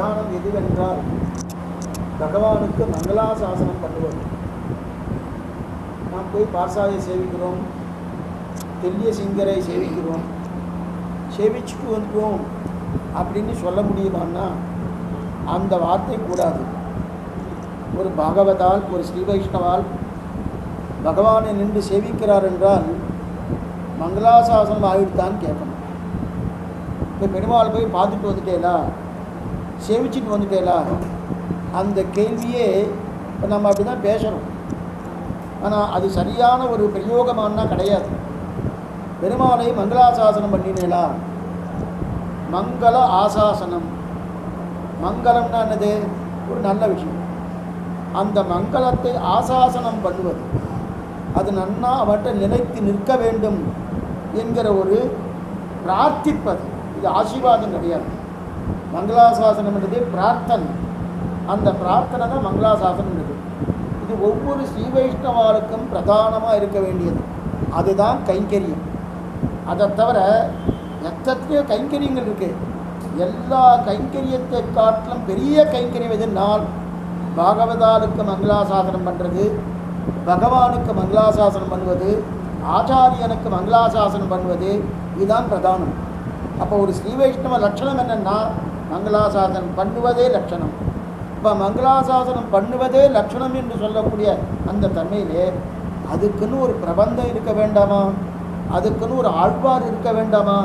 பிரதானம் எதுவென்றால் பகவானுக்கு மங்களாசாசனம் பண்ணுவது. நாம் போய் பார்சாயை சேவிக்கிறோம் தெல்லிய சிங்கரை சேவிக்கிறோம் சேவிச்சுட்டு வந்துட்டோம் அப்படின்னு சொல்ல முடியுமான்னா அந்த வார்த்தை கூடாது. ஒரு பாகவதால் ஒரு ஸ்ரீ வைஷ்ணவால் பகவானை நின்று சேவிக்கிறார் என்றால் மங்களாசாசனம் தான் கேட்கணும். இப்போ பெருமாள் போய் பார்த்துட்டு வந்துட்டேலா? சேவிச்சுட்டு வந்துட்டேலா? அந்த கேள்வியே இப்போ நம்ம அப்படி தான் பேசணும். ஆனால் அது சரியான ஒரு பிரயோகமானா கிடையாது. பெருமாளை மங்களாசாசனம் பண்ணினேலா? மங்கள ஆசாசனம். மங்களம்னா என்னது? ஒரு நல்ல விஷயம். அந்த மங்களத்தை ஆசாசனம் பண்ணுவது. அது நன்னா அவற்றை நிலைத்து நிற்க வேண்டும் என்கிற ஒரு பிரார்த்திப்பது. இது ஆசீர்வாதம் கிடையாது. மங்களாசாசனம்ன்றது பிரார்த்தனை. அந்த பிரார்த்தனை தான் மங்களாசாசனம்ன்றது. இது ஒவ்வொரு ஸ்ரீ வைஷ்ணவாருக்கும் பிரதானமாக இருக்க வேண்டியது. அதுதான் கைங்கரியம். அதை தவிர எத்தனையோ கைங்கரியங்கள் இருக்குது எல்லா கைங்கரியத்தை காட்டிலும் பெரிய கைங்கரியம் எதுனால் பாகவதாருக்கு மங்களாசாசனம் பண்ணுறது பகவானுக்கு மங்களாசாசனம் பண்ணுவது ஆச்சாரியனுக்கு மங்களாசாசனம் பண்ணுவது இதுதான் பிரதானம். அப்போ ஒரு ஸ்ரீ வைஷ்ணவ லட்சணம் என்னென்னா மங்களாசாசனம் பண்ணுவதே லட்சணம். இப்போ மங்களாசாசனம் பண்ணுவதே லட்சணம் என்று சொல்லக்கூடிய அந்த தன்மையிலே அதுக்குன்னு ஒரு பிரபந்தம் இருக்க வேண்டாமா? அதுக்குன்னு ஒரு ஆழ்வார் இருக்க வேண்டாமா?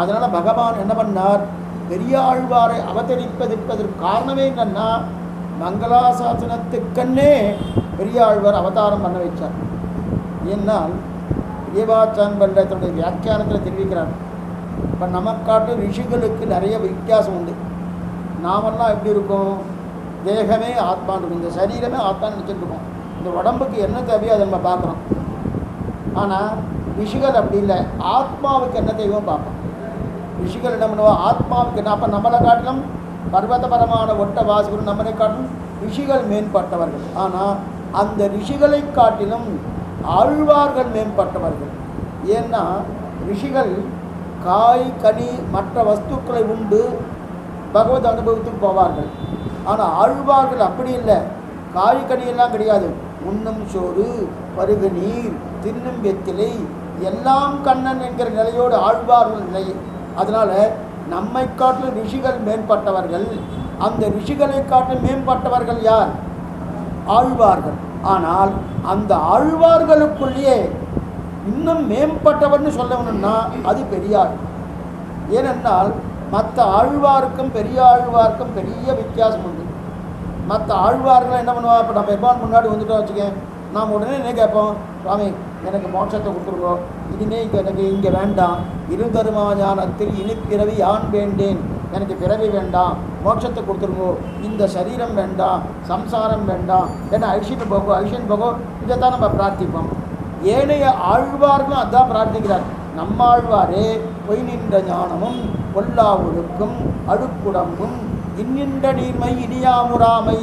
அதனால் பகவான் என்ன பண்ணார்? பெரிய ஆழ்வாரை அவதரிப்பதற்கு காரணமே என்னன்னா மங்களாசாசனத்துக்கன்னே பெரிய ஆழ்வார் அவதாரம் பண்ண வைச்சார். ஏன்னால் தேவாச்சான் பண்ட தன்னுடைய வியாக்கியானத்தில் தெரிவிக்கிறார். இப்போ நமக்காட்டும் ரிஷிகளுக்கு நிறைய வித்தியாசம் உண்டு. நாமெல்லாம் எப்படி இருக்கும்? தேகமே ஆத்மான்னு இருக்கும். இந்த சரீரமே ஆத்மான்னு நினச்சிட்டு இருக்கோம். இந்த உடம்புக்கு என்ன தேவையோ அதை நம்ம பார்க்குறோம். ஆனால் ரிஷிகள் அப்படி இல்லை. ஆத்மாவுக்கு என்ன தெய்வம் பார்ப்போம். ரிஷிகள் என்ன பண்ணுவோம் ஆத்மாவுக்கு என்ன? அப்போ நம்மளை காட்டிலும் பர்வதபரமான ஒட்ட வாசிகளும் நம்மளை காட்டிலும் ரிஷிகள் மேம்பட்டவர்கள். ஆனால் அந்த ரிஷிகளை காட்டிலும் ஆழ்வார்கள் மேம்பட்டவர்கள். ஏன்னா ரிஷிகள் காய் கனி மற்ற வஸ்துக்களை உண்டு. பகவத் அனுபவத்துக்கு போவார்கள். ஆனால் ஆழ்வார்கள் அப்படி இல்லை. காய் கனியெல்லாம் கிடையாது. உண்ணும் சோறு பருகு நீர் தின்னும் வெத்திலை எல்லாம் கண்ணன் என்கிற நிலையோடு ஆழ்வார்கள் நிலை. அதனால் நம்மை காட்டிலும் ரிஷிகள் மேம்பட்டவர்கள். அந்த ரிஷிகளை காட்டிலும் மேம்பட்டவர்கள் யார்? ஆழ்வார்கள். ஆனால் அந்த ஆழ்வார்களுக்குள்ளேயே இன்னும் மேம்பட்டவர்னு சொல்லணும்னா அது பெரியாள் ஏனென்றால் மற்ற ஆழ்வாருக்கும் பெரிய ஆழ்வாருக்கும் பெரிய வித்தியாசம் உண்டு. மற்ற ஆழ்வார்கள் என்ன பண்ணுவா இப்போ நம்ம பெருமான் முன்னாடி வந்துட்டோம் வச்சுக்கேன். நாம் உடனே என்ன கேட்போம்? சுவாமி எனக்கு மோட்சத்தை கொடுத்துருக்கோம் இனிமே இங்கே எனக்கு இங்கே வேண்டாம். இருதருமா ஞானத்தில் இனி பிறவி யான் வேண்டேன்? எனக்கு பிறவி வேண்டாம். மோட்சத்தை கொடுத்துருங்கோ. இந்த சரீரம் வேண்டாம். சம்சாரம் வேண்டாம். ஏன்னா ஐஷின் போகோ ஐஷின் போகோ இதைத்தான் நம்ம பிரார்த்திப்போம். ஏனைய ஆழ்வார்களும் அதான் பிரார்த்திக்கிறார். நம்மாழ்வாரே பொய் நின்ற ஞானமும் பொல்லா ஒழுக்கும் அழுக்குடம்பும் இன்னின்ற நீர்மை இனியாமுறாமை.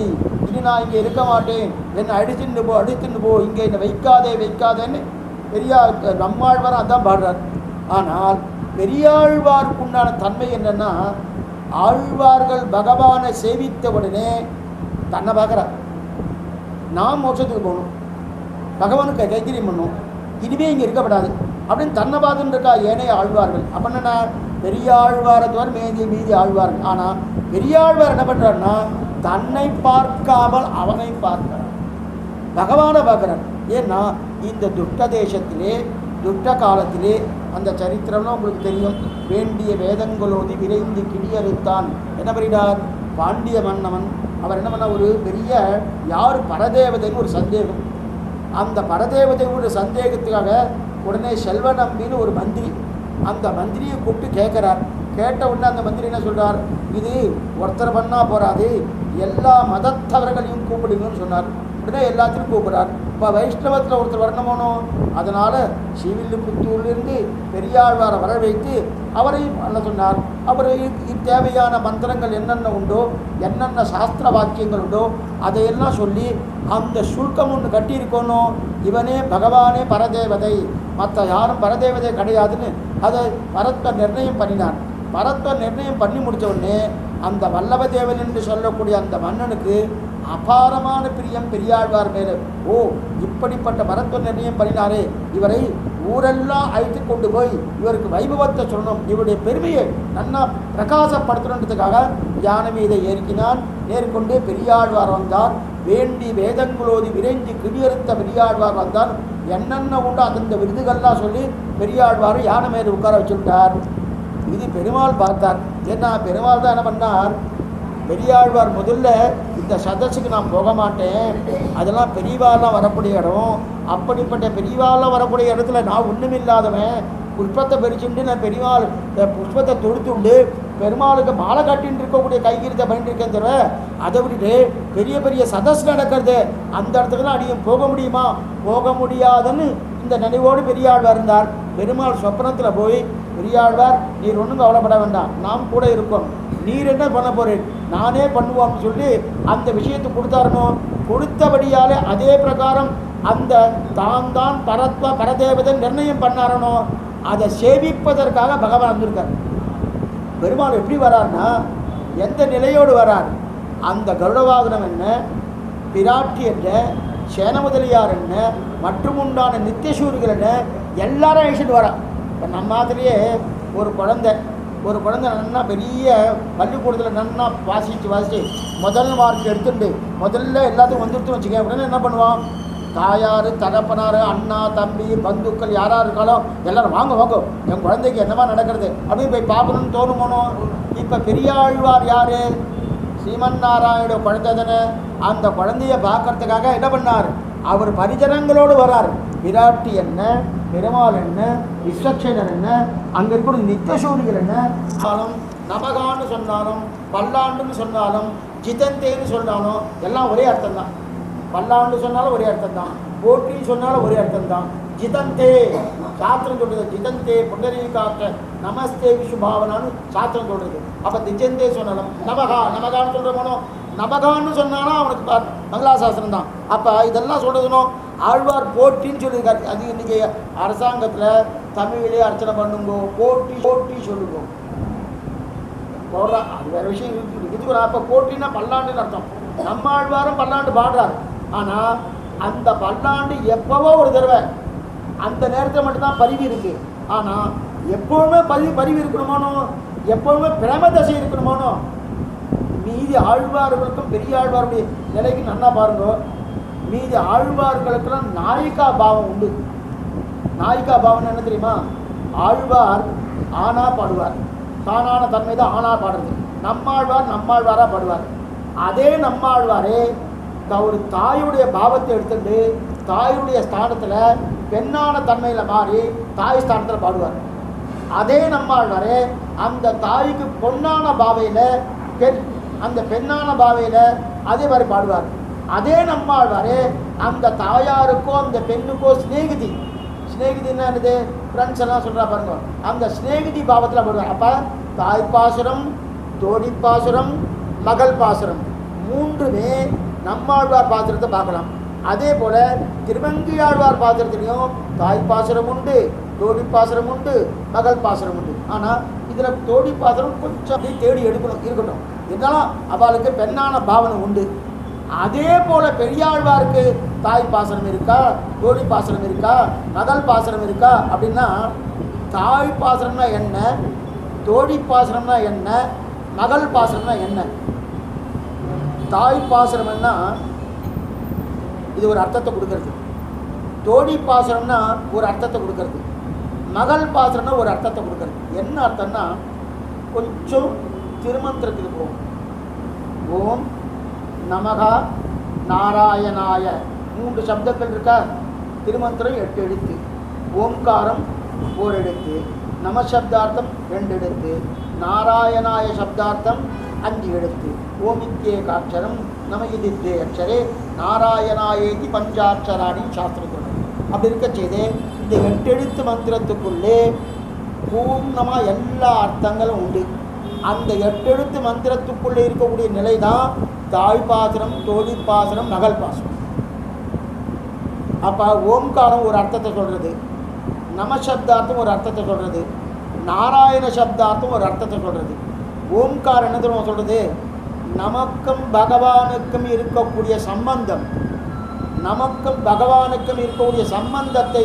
இனி நான் இங்கே இருக்க மாட்டேன். என்னை அடிச்சுட்டு போ அடிச்சுட்டு போ இங்கே என்னை வைக்காதே வைக்காதேன்னு பெரியா நம்மாழ்வார் அதான் பாடுறார். ஆனால் பெரியாழ்வாருக்கு உண்டான தன்மை என்னென்னா ஆழ்வார்கள் பகவானை சேவித்த உடனே தன்னை பார்க்குறார். நான் மோட்சத்துக்கு போகணும். பகவானுக்கு கைத்தறியம் பண்ணும். இதுவே இங்கே இருக்கப்படாது. அப்படின்னு தன்னை பார்த்துட்டு இருக்கா ஏனைய ஆழ்வார்கள். அப்போ என்ன பெரிய ஆழ்வாரத்தோர் தவிர மீதி மீதி ஆழ்வார்கள். ஆனால் பெரிய ஆழ்வார் என்ன பண்ணுறாருன்னா தன்னை பார்க்காமல் அவனை பார்க்கிறார். பகவானை பார்க்குறார். ஏன்னா இந்த துஷ்ட தேசத்திலே துஷ்ட காலத்திலே அந்த சரித்திரம்லாம் உங்களுக்கு தெரியும். வேண்டிய வேதங்களோதி விரைந்து கிடியறுத்தான் என்ன பண்ணிட்டார்? பாண்டிய மன்னவன். அவர் என்ன பண்ண ஒரு பெரிய யார் பரதேவதைன்னு ஒரு சந்தேகம். அந்த பரதேவதையோட சந்தேகத்துக்காக உடனே செல்வ நம்பின்னு ஒரு மந்திரி. அந்த மந்திரியை கூப்பிட்டு கேட்குறார். கேட்ட உடனே அந்த மந்திரி என்ன சொல்கிறார் இது ஒருத்தர் பண்ணால் போகாது எல்லா மதத்தவர்களையும் கூப்பிடுங்கன்னு சொன்னார். உடனே எல்லாத்தையும் கூப்பிடுறார். இப்போ வைஷ்ணவத்தில் ஒருத்தர் வரணுமோனோ? அதனால் சிவில்லிபுத்தூர்லேருந்து பெரியாழ்வாரை வர வைத்து அவரையும் பண்ண சொன்னார் அவர் தேவையான மந்திரங்கள் என்னென்ன உண்டோ என்னென்ன சாஸ்திர வாக்கியங்கள் உண்டோ அதையெல்லாம் சொல்லி அந்த சுல்கம் ஒன்று கட்டியிருக்கணும். இவனே பகவானே பரதேவதை. மற்ற யாரும் பரதேவதை கிடையாதுன்னு அதை பரத்வ நிர்ணயம் பண்ணினார் பரத்வ நிர்ணயம் பண்ணி முடித்த உடனே அந்த வல்லபதேவன் என்று சொல்லக்கூடிய அந்த மன்னனுக்கு அபாரமான பிரியம் பெரியாழ்வார் மேலே. ஓ இப்படிப்பட்ட மரத்துவ நிர்ணயம் பண்ணினாரே இவரை ஊரெல்லாம் அழைத்து கொண்டு போய் இவருக்கு வைபவத்தை சொல்லணும். இவருடைய பெருமையை நன்னா பிரகாசப்படுத்தணுன்றதுக்காக யானை மீதை ஏறிக்கினான். நேர்கொண்டு பெரியாழ்வார் வந்தார். வேண்டி வேதங்களோதி விரைஞ்சி கிடியறுத்த பெரியாழ்வார் வந்தார். என்னென்ன உண்டோ அந்தந்த விருதுகள்லாம் சொல்லி பெரியாழ்வார் யானை மேலே உட்கார வச்சுட்டார். இது பெருமாள் பார்த்தார். ஏன்னா பெருமாள் தான் என்ன பண்ணார்? பெரியாழ்வார் முதல்ல இந்த சதஸுக்கு நான் போக மாட்டேன். அதெல்லாம் பெரியவாலாம் வரக்கூடிய இடம். அப்படிப்பட்ட பெரியவாலாம் வரக்கூடிய இடத்துல நான் ஒன்றும் இல்லாதவன் புஷ்பத்தை பறிச்சுட்டு நான் பெரியவாள் இந்த புஷ்பத்தை தொடுத்துண்டு பெருமாளுக்கு மாலை கட்டின்னு இருக்கக்கூடிய கைகீரத்தை பண்ணிட்டு இருக்கேன் தவிர அதை விட்டுட்டு பெரிய பெரிய சதஸ் நடக்கிறது. அந்த இடத்துக்குலாம் அடியும் போக முடியுமா? போக முடியாதுன்னு இந்த நினைவோடு பெரியாழ்வார் இருந்தார். பெருமாள் சொப்பனத்தில் போய் பெரியாழ்வார் நீர் ஒன்றும் கவலைப்பட வேண்டாம். நாம் கூட இருக்கோம். நீர் என்ன பண்ண போறேன்? நானே பண்ணுவான்னு சொல்லி அந்த விஷயத்தை கொடுத்தாருனோ? கொடுத்தபடியாலே அதே பிரகாரம் அந்த தான் தான் பரத்வ பரதேவதன் நிர்ணயம் பண்ணாரனோ? அதை சேவிப்பதற்காக பகவான் வந்திருக்கார். பெருமாள் எப்படி வரார்னா எந்த நிலையோடு வரார்? அந்த கருடவாகனம் என்ன? பிராட்டி என்ன? சேன முதலியார் என்ன? மற்றும் உண்டான நித்தியசூரிகள் என்ன? எல்லாரும் அழிச்சிட்டு வரா. இப்போ நம்ம மாதிரியே ஒரு குழந்தை ஒரு குழந்தை நன்னா பெரிய பள்ளிக்கூடத்தில் நல்லா வாசித்து வாசித்து முதல் மார்க் எடுத்துட்டு முதல்ல எல்லாத்துக்கும் வந்துடுத்துன்னு வச்சுக்க உடனே என்ன பண்ணுவான்? தாயார் தகப்பனார் அண்ணா தம்பி பந்துக்கள் யாராக இருக்காலும் எல்லோரும் வாங்க வாங்க என் குழந்தைக்கு என்னவா நடக்கிறது? அப்படின்னு போய் பார்க்கணும்னு தோணுமோனோ இப்போ பெரியாழ்வார் யார்? ஸ்ரீமன் நாராயண குழந்தை தானே. அந்த குழந்தைய பார்க்கறதுக்காக என்ன பண்ணார்? அவர் பரிஜனங்களோடு வரார். விராட்டி என்ன? பெருமாள் என்ன விஸ்வக்ஷேனர் என்ன அங்கே இருக்கிற நித்தியசூரிகள் என்ன ஆனாலும் நமகான்னு சொன்னாலும் பல்லாண்டுன்னு சொன்னாலும் ஜிதந்தேன்னு சொன்னாலும் எல்லாம் ஒரே அர்த்தம் தான் பல்லாண்டு சொன்னாலும் ஒரே அர்த்தம் தான் போட்டின்னு சொன்னாலும் ஒரே அர்த்தம் தான் ஜிதந்தே சாத்திரம் சொல்றது ஜிதந்தே புண்டரீகாற்ற நமஸ்தே விசுபாவனான்னு சாத்திரம் சொல்றது. அப்போ திஜந்தே சொன்னாலும் நமகா நமகான்னு சொல்றவனோ நமகான்னு சொன்னாலும் அவனுக்கு ப- சாஸ்திரம் தான் அப்போ இதெல்லாம் சொல்றதுனோ ஆழ்வார் போட்டின்னு சொல்லியிருக்காரு. அது இன்னைக்கு அரசாங்கத்துல தமிழிலே அர்ச்சனை பண்ணுங்கோ போட்டி போட்டி சொல்லுங்க. போடுறான் அது வேறு விஷயம் இருக்குது அப்போ போட்டின்னா பல்லாண்டுன்னு அர்த்தம். நம்மாழ்வாரும் பல்லாண்டு பாடுறாரு. ஆனால் அந்த பல்லாண்டு எப்போவோ ஒரு தடவை அந்த நேரத்தில் மட்டும்தான் பரிவு இருக்குது ஆனால் எப்போவுமே பதிவு பரிவு இருக்கணுமானோ எப்பவுமே பிரேமதசை இருக்கணுமானோ மீதி ஆழ்வார்களுக்கும் பெரிய ஆழ்வாருடைய நிலைக்கு நல்லா பாருங்க. மீதி ஆழ்வார்களுக்கெல்லாம் நாயிகா பாவம் உண்டு. நாயிகா பாவம் என்ன தெரியுமா? ஆழ்வார் ஆனா பாடுவார். தானான தன்மை தான் ஆனா பாடுறது. நம்மாழ்வார் நம்மாழ்வாரா பாடுவார். அதே நம்மாழ்வாரே ஒரு தாயுடைய பாவத்தை எடுத்துட்டு தாயுடைய ஸ்தானத்தில் பெண்ணான தன்மையில் மாறி தாய் ஸ்தானத்தில் பாடுவார். அதே நம்மாழ்வாரே அந்த தாய்க்கு பொன்னான பாவையில் பெண் அந்த பெண்ணான பாவையில் அதே மாதிரி பாடுவார். அதே நம்மாழ்வாரே அந்த தாயாருக்கோ அந்த பெண்ணுக்கோ சிநேகிதி. சிநேகிதின்னா என்னது ஃப்ரெண்ட்ஸ் எல்லாம் சொல்கிறா பாருங்க. அந்த சிநேகிதி பாவத்தில் போடுவார் அப்போ தாய் பாசுரம் தோடி பாசுரம் மகள் பாசுரம். மூன்றுமே நம்மாழ்வார் பாசுரத்தை பார்க்கலாம். அதே போல் திருவங்கியாழ்வார் ஆழ்வார் தாய் பாசுரம் உண்டு தோடி பாசுரம் உண்டு மகள் பாசுரம் உண்டு. ஆனால் இதில் தோடி பாசுரம் கொஞ்சம் அப்படியே தேடி எடுக்கணும் இருக்கட்டும். இருந்தாலும் அவளுக்கு பெண்ணான பாவனை உண்டு. அதே போல பெரியாழ்வாருக்கு தாய் பாசனம் இருக்கா? தோழி பாசனம் இருக்கா? மகள் பாசனம் இருக்கா? அப்படின்னா தாய் பாசனம்னா என்ன? தோழி பாசனம்னா என்ன? மகள் பாசனம்னா என்ன? தாய் பாசனம்னா இது ஒரு அர்த்தத்தை கொடுக்கறது. தோழி பாசனம்னா ஒரு அர்த்தத்தை கொடுக்கறது. மகள் பாசனம்னா ஒரு அர்த்தத்தை கொடுக்கறது. என்ன அர்த்தம்னா கொஞ்சம் திருமந்திரத்துக்கு போகும் ஓம் நமகா நாராயணாய. மூன்று சப்தங்கள் இருக்கா? திருமந்திரம் எட்டு எழுத்து ஓம்காரம் ஓர் எழுத்து நம சப்தார்த்தம் ரெண்டு எழுத்து நாராயணாய சப்தார்த்தம் அஞ்சு எழுத்து ஓமித்யேகாட்சரம் நம இதித்தே அக்ஷரே நாராயணாயேதி பஞ்சாட்சராணி சாஸ்திரம் அப்படி இருக்க செய்து இந்த எட்டெழுத்து மந்திரத்துக்குள்ளே பூர்ணமாக எல்லா அர்த்தங்களும் உண்டு. அந்த எட்டெழுத்து மந்திரத்துக்குள்ளே இருக்கக்கூடிய நிலை தான் தாய் பாசனம் தோழி பாசனம் நகல் பாசனம் அப்போ ஓம்காரம் ஒரு அர்த்தத்தை சொல்கிறது நம சப்தார்த்தம் ஒரு அர்த்தத்தை சொல்கிறது நாராயண சப்தார்த்தம் ஒரு அர்த்தத்தை சொல்கிறது ஓம்காரம் என்ன தெரியுமா சொல்கிறது நமக்கும் பகவானுக்கும் இருக்கக்கூடிய சம்பந்தம். நமக்கும் பகவானுக்கும் இருக்கக்கூடிய சம்பந்தத்தை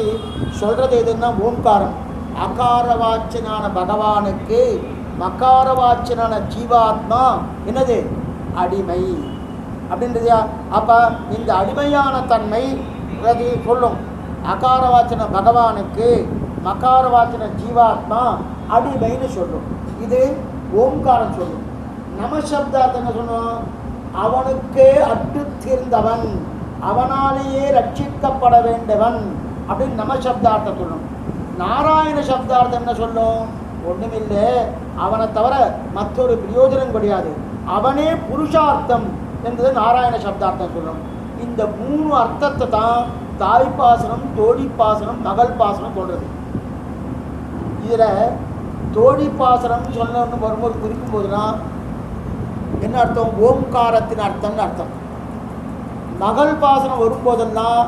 சொல்கிறது எதுன்னா ஓம்காரம். அகாரவாச்சனான பகவானுக்கு மகாரவாச்சனான ஜீவாத்மா என்னது? அடிமை. அப்படின்றதையா அப்போ இந்த அடிமையான தன்மை அது சொல்லும். அகாரவாச்சன பகவானுக்கு மகாரவாச்சன ஜீவாத்மா அடிமைன்னு சொல்லும். இது ஓம்காரம் சொல்லும். நமசப்தார்த்தம் என்ன சொல்லும்? அவனுக்கே அட்டு தீர்ந்தவன். அவனாலேயே ரட்சிக்கப்பட வேண்டவன் அப்படின்னு நமசப்தார்த்தம் சொல்லும். நாராயண சப்தார்த்தம் என்ன சொல்லும்? ஒன்றுமில்லை அவனை தவிர மற்றொரு பிரயோஜனம் கிடையாது. அவனே புருஷார்த்தம் என்பது நாராயண சப்தார்த்தம் சொல்லணும் இந்த மூணு அர்த்தத்தை தான் தாய்ப்பாசனம் தோழிப்பாசனம் மகள் பாசனம் சொல்கிறது இதில் தோழிப்பாசனம் சொல்லணும்னு வரும்போது குறிக்கும் போதுனா என்ன அர்த்தம்? ஓம்காரத்தின் அர்த்தம்னு அர்த்தம். மகள் பாசனம் வரும்போதெல்லாம்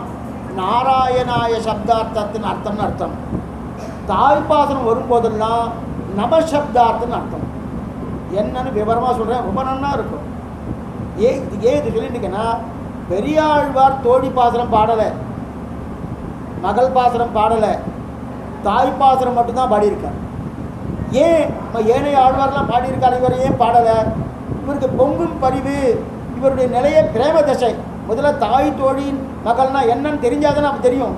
நாராயணாய சப்தார்த்தத்தின் அர்த்தம்னு அர்த்தம். தாய்ப்பாசனம் வரும்போதெல்லாம் நமசப்தார்த்தம்னு அர்த்தம். என்னன்னு விவரமாக சொல்கிறேன் ரொம்ப நன்னா இருக்கும். ஏ இது ஏன் இது சொல்லிட்டுங்கன்னா பெரியாழ்வார் தோழி பாசனம் பாடலை மகள் பாசனம் பாடலை தாய் பாசனம் மட்டும்தான் பாடியிருக்கார். ஏன் ஏனைய ஆழ்வார்லாம் பாடியிருக்கார் இவர் ஏன் பாடலை? இவருக்கு பொங்கும் பரிவு இவருடைய நிலைய பிரேம தசை. முதல்ல தாய் தோழியின் மகள்னா என்னன்னு தெரிஞ்சாதான் நமக்கு தெரியும்.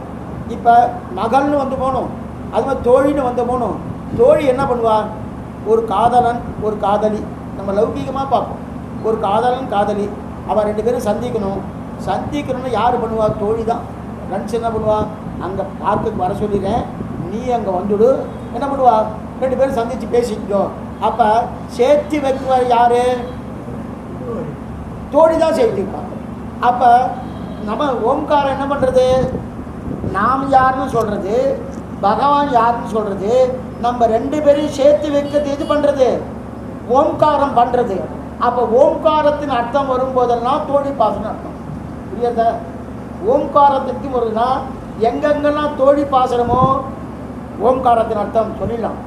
இப்போ மகள்னு வந்து போகணும். அது மாதிரி தோழின்னு வந்து போகணும். தோழி என்ன பண்ணுவா? ஒரு காதலன் ஒரு காதலி. நம்ம லௌகீகமாக பார்ப்போம். ஒரு காதலன் காதலி. அவள் ரெண்டு பேரும் சந்திக்கணும். சந்திக்கணும்னு யார் பண்ணுவா? தோழி தான் ஃப்ரெண்ட்ஸ் என்ன பண்ணுவா? அங்கே பார்க்குக்கு வர சொல்லிடுறேன். நீ அங்கே வந்துடு. என்ன பண்ணுவா? ரெண்டு பேரும் சந்தித்து பேசிக்கோ. அப்போ சேர்த்து வைக்குவார் யார்? தோழி தான் சேர்த்து வைப்பாங்க. அப்போ நம்ம ஓம்காரம் என்ன பண்ணுறது நாம் யாருன்னு சொல்கிறது பகவான் யாருன்னு சொல்கிறது நம்ம ரெண்டு பேரையும் சேர்த்து வைக்கிறது எது பண்ணுறது ஓம்காரம் பண்ணுறது அப்போ ஓம்காரத்தின் அர்த்தம் வரும்போதெல்லாம் தோழி பாசனம் அர்த்தம். புரியாதா? ஓம்காரத்திற்கு வருதுன்னா எங்கெங்கெல்லாம் தோழி பாசனமோ ஓம்காரத்தின் அர்த்தம் சொல்லிடலாம்.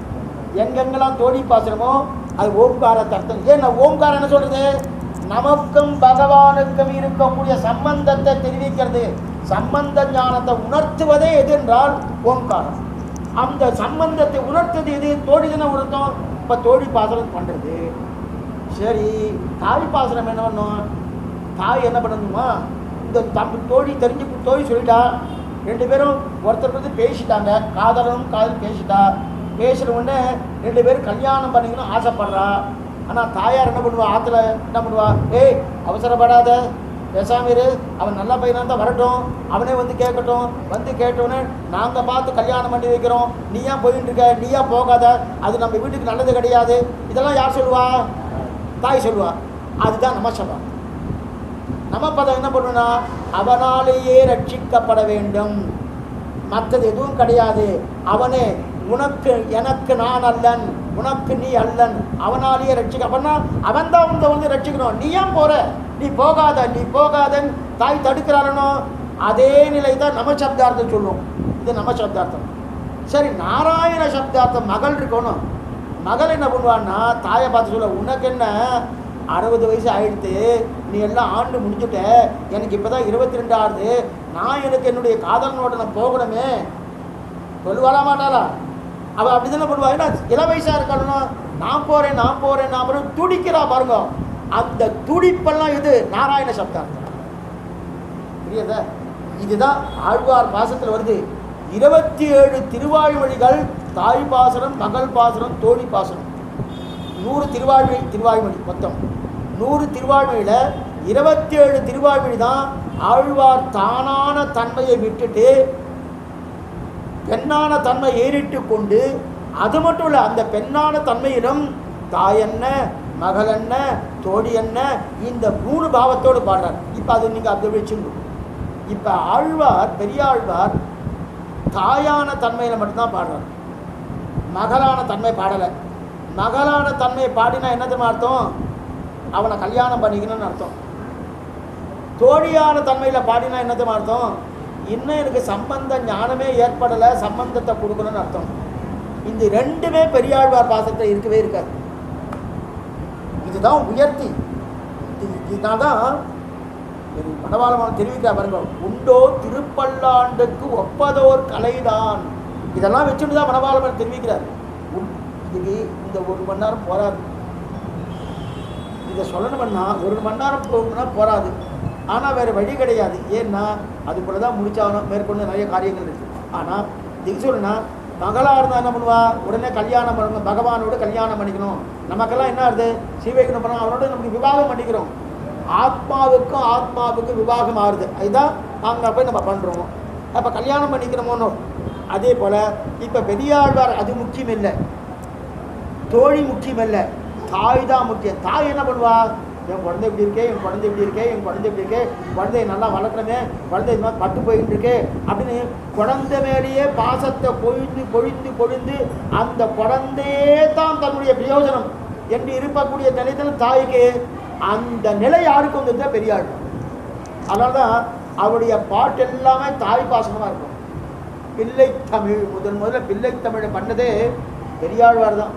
எங்கெங்கெல்லாம் தோழி பாசனமோ அது ஓம்காரத்து அர்த்தம். ஏன் நான் ஓம்காரம் என்ன சொல்கிறது நமக்கும் பகவானுக்கும் இருக்கக்கூடிய சம்பந்தத்தை தெரிவிக்கிறது. சம்பந்த ஞானத்தை உணர்த்துவதே எது என்றால் ஓம்காரம். அந்த சம்பந்தத்தை உணர்த்தது எது? தோழி தானே உணர்த்தோம். இப்போ தோழி பாசனம் பண்ணுறது சரி தாய் பாசனம் என்ன பண்ணும்? தாய் என்ன பண்ணணுமா? இந்த தம்பி தோழி தெரிஞ்சு தோழி சொல்லிட்டா. ரெண்டு பேரும் ஒருத்தர் வந்து பேசிட்டாங்க. காதலும் காதல் பேசிட்டா. பேசுகிற உடனே ரெண்டு பேரும் கல்யாணம் பண்ணிக்கணும் ஆசைப்படுறா. ஆனால் தாயார் என்ன பண்ணுவா? ஆற்றுல என்ன பண்ணுவா? ஏய் அவசரப்படாத. பேசாமீர் அவன் நல்ல பையனாக தான் வரட்டும். அவனே வந்து கேட்கட்டும். வந்து கேட்டோன்னே நாங்கள் பார்த்து கல்யாணம் பண்ணி வைக்கிறோம். நீ ஏன் போயின்னு இருக்க? நீ ஏன் போகாத? அது நம்ம வீட்டுக்கு நல்லது கிடையாது. இதெல்லாம் யார் சொல்லுவா? தாய் சொல்லுவா. அதுதான் நம்ம சபம் நம்ம பதம் என்ன பண்ணுனா அவனாலேயே ரட்சிக்கப்பட வேண்டும். மற்றது எதுவும் கிடையாது. அவனே உனக்கு எனக்கு நான் அல்லன். உனக்கு நீ அல்லன். அவனாலேயே ரட்சிக்க அப்படின்னா அவன் தான் உங்களை வந்து ரட்சிக்கணும். நீ ஏன் போகிற நீ போகாத நீ போகாதன் தாய் தடுக்கிறாரனோ அதே நிலை தான் நம்ம சப்தார்த்தம் சொல்லுவோம் இது நம்ம சப்தார்த்தம். சரி நாராயண சப்தார்த்தம் மகள் இருக்கணும். மகள் என்ன பண்ணுவான்னா தாயை பார்த்து சொல்ல உனக்கு என்ன? அறுபது வயசு ஆயிடுத்து. நீ எல்லாம் ஆண்டு முடிஞ்சுட்ட. எனக்கு இப்போ தான் இருபத்தி ரெண்டு ஆகுது. நான் எனக்கு என்னுடைய காதலனோட நான் போகணுமே. சொல்லுவாரா மாட்டாரா அவள் அப்படி தானே பண்ணுவா. ஏன்னா இள வயசாக இருக்கணும் நான் போகிறேன் நான் போகிறேன் நான் போகிறேன் துடிக்கிறா பாருங்க. அந்த துடிப்பெல்லாம் இது நாராயண சப்தார்த்தம் புரியுதா? இதுதான் ஆழ்வார் பாசத்தில் வருது. இருபத்தி ஏழு திருவாய்மொழிகள் தாய் பாசனம் மகள் பாசனம் தோழி பாசனம். நூறு திருவாழ்மொழி திருவாய்மொழி மொத்தம். நூறு திருவாழ்மொழியில் இருபத்தி ஏழு திருவாழ்மொழி தான் ஆழ்வார் தானான தன்மையை விட்டுட்டு பெண்ணான தன்மை ஏறிட்டு கொண்டு அது மட்டும் இல்லை அந்த பெண்ணான தன்மையிலும் தாயன்ன மகள் என்ன தோடி என்ன இந்த மூணு பாவத்தோடு பாடுறார். இப்போ அது நீங்கள் அப்படி வச்சுக்கணும் இப்போ ஆழ்வார் பெரியாழ்வார் தாயான தன்மையில் மட்டும்தான் பாடுறார். மகளான தன்மை பாடலை. மகளான தன்மையை பாடினா என்ன தெரியுமா அர்த்தம்? அவனை கல்யாணம் பண்ணிக்கணும்னு அர்த்தம். தோழியான தன்மையில் பாடினா என்ன தெரியுமா அர்த்தம்? இன்னும் எனக்கு சம்பந்த ஞானமே ஏற்படலை சம்பந்தத்தை கொடுக்கணும்னு அர்த்தம். இந்த ரெண்டுமே பெரியாழ்வார் பாசத்தில் இருக்கவே இருக்காது. இதுதான் உயர்த்தி. இதுதான் தான் படவாளமான தெரிவிக்கிறார் பாருங்க. உண்டோ திருப்பல்லாண்டுக்கு ஒப்பதோர் கலைதான். இதெல்லாம் வச்சுட்டு தான் மனவாளமன் தெரிவிக்கிறார். இதுக்கு இந்த ஒரு மணி நேரம் போராது இதை சொல்லணும்னா ஒரு மணி நேரம் போகணும்னா போராது ஆனால் வேறு வழி கிடையாது. ஏன்னா அதுக்குள்ள தான் முடிச்சாகணும். மேற்கொண்டு நிறைய காரியங்கள் இருக்குது ஆனால் இது சொல்லுன்னா மகளாக இருந்தால் என்ன பண்ணுவா? உடனே கல்யாணம் பண்ணணும். பகவானோட கல்யாணம் பண்ணிக்கணும். நமக்கெல்லாம் என்ன ஆகுது? சீவைக்கணும் பண்ணணும் அவனோட நமக்கு விவாகம் பண்ணிக்கிறோம். ஆத்மாவுக்கும் ஆத்மாவுக்கும் விவாகம் ஆறுது அதுதான் நாங்கள் போய் நம்ம பண்ணுறோம் அப்போ கல்யாணம் பண்ணிக்கிறோமோனோ அதே போல் இப்போ பெரியாழ்வார் அது முக்கியம் இல்லை. தோழி முக்கியம் இல்லை. தாய் தான் முக்கியம். தாய் என்ன பண்ணுவா? என் குழந்தை இப்படி இருக்கே என் குழந்தை இப்படி இருக்கே என் குழந்தை இப்படி இருக்கே குழந்தைய நல்லா வளர்க்குறமே குழந்தை இது மாதிரி பட்டு போயிட்டு இருக்கே அப்படின்னு குழந்தை மேலேயே பாசத்தை பொழிந்து பொழிந்து பொழிந்து அந்த குழந்தையே தான் தன்னுடைய பிரயோஜனம். என்று இருக்கக்கூடிய நிலையத்தில் தாய்க்கு அந்த நிலை யாருக்கு வந்தது பெரிய ஆள் அதனால தான் அவருடைய பாட்டு எல்லாமே தாய் பாசனமாக இருக்கும். பிள்ளை தமிழ் முதல் முதல்ல பிள்ளை தமிழை பண்ணதே பெரியாழ்வார் தான்.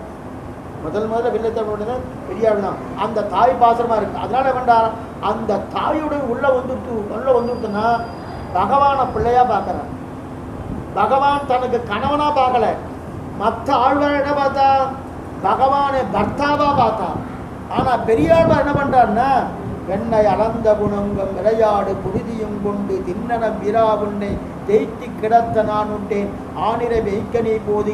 முதல் முதல்ல பிள்ளை தமிழ் பண்ணது பெரியாள் தான். அந்த தாய் பாசனமாக இருக்கு. அதனால வேண்டா அந்த தாயுடைய உள்ள வந்துட்டு உள்ள வந்துட்டுன்னா பகவானை பிள்ளையா பார்க்கறான். பகவான் தனக்கு கணவனாக பார்க்கல. மற்ற ஆழ்வார் என்ன பார்த்தா பகவானை பர்த்தாவா பார்த்தா. ஆனா பெரியாழ்வார் என்ன பண்றாருன்னா வெண்ணை அளந்த குணங்கம் விளையாடு புழுதியும் கொண்டு தின்னன வீரா உன்னை தேய்த்தி கிடத்த நான் உண்டேன். ஆனிரை வெய்க்க நீ போதி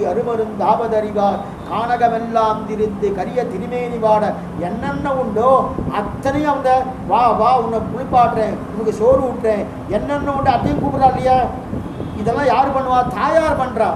தாபதறிவார் கானகமெல்லாம் திரிந்து கரிய திருமேனி வாட. என்னென்ன உண்டோ அத்தனையும் அந்த வா வா உன்னை குளிப்பாட்டுறேன் உனக்கு சோறு விட்டுறேன் என்னென்ன உண்டு அத்தையும் கூப்பிட்றா இல்லையா? இதெல்லாம் யார் பண்ணுவா? தாயார் பண்ணுறா